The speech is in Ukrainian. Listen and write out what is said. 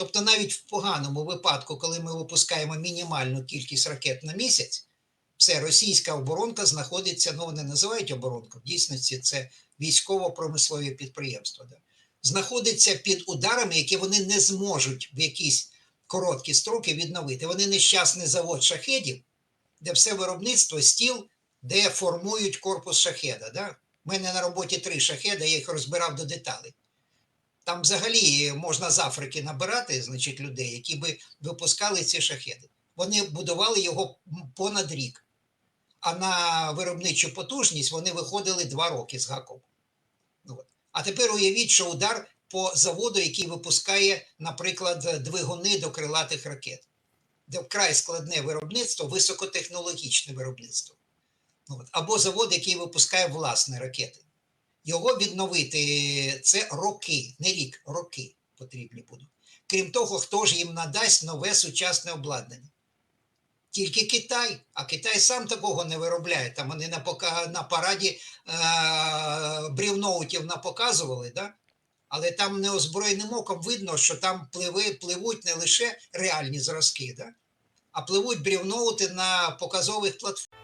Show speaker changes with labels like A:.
A: Тобто, навіть в поганому випадку, коли ми випускаємо мінімальну кількість ракет на місяць, все російська оборонка знаходиться, ну вони називають оборонку, в дійсності це військово-промислові підприємства. Да? Знаходиться під ударами, які вони не зможуть в якісь короткі строки відновити. Вони нещасний завод шахедів, де все виробництво стіл, де формують корпус шахеда. Да? У мене на роботі три шахеда, я їх розбирав до деталей. Там взагалі можна з Африки набирати, значить, людей, які би випускали ці шахеди. Вони будували його понад рік. А на виробничу потужність вони виходили два роки з гаком. Ну. А тепер уявіть, що удар по заводу, який випускає, наприклад, двигуни до крилатих ракет, де вкрай складне виробництво, високотехнологічне виробництво. Ну. Або завод, який випускає власні ракети. Його відновити це роки, не рік, роки потрібні будуть. Крім того, хто ж їм надасть нове сучасне обладнання? Тільки Китай, а Китай сам такого не виробляє. Там вони на пока, на параді е, брівноутів напоказували, да? але там неозброєним оком видно, що там пливи, пливуть не лише реальні зразки, да? а пливуть брівноути на показових платформах.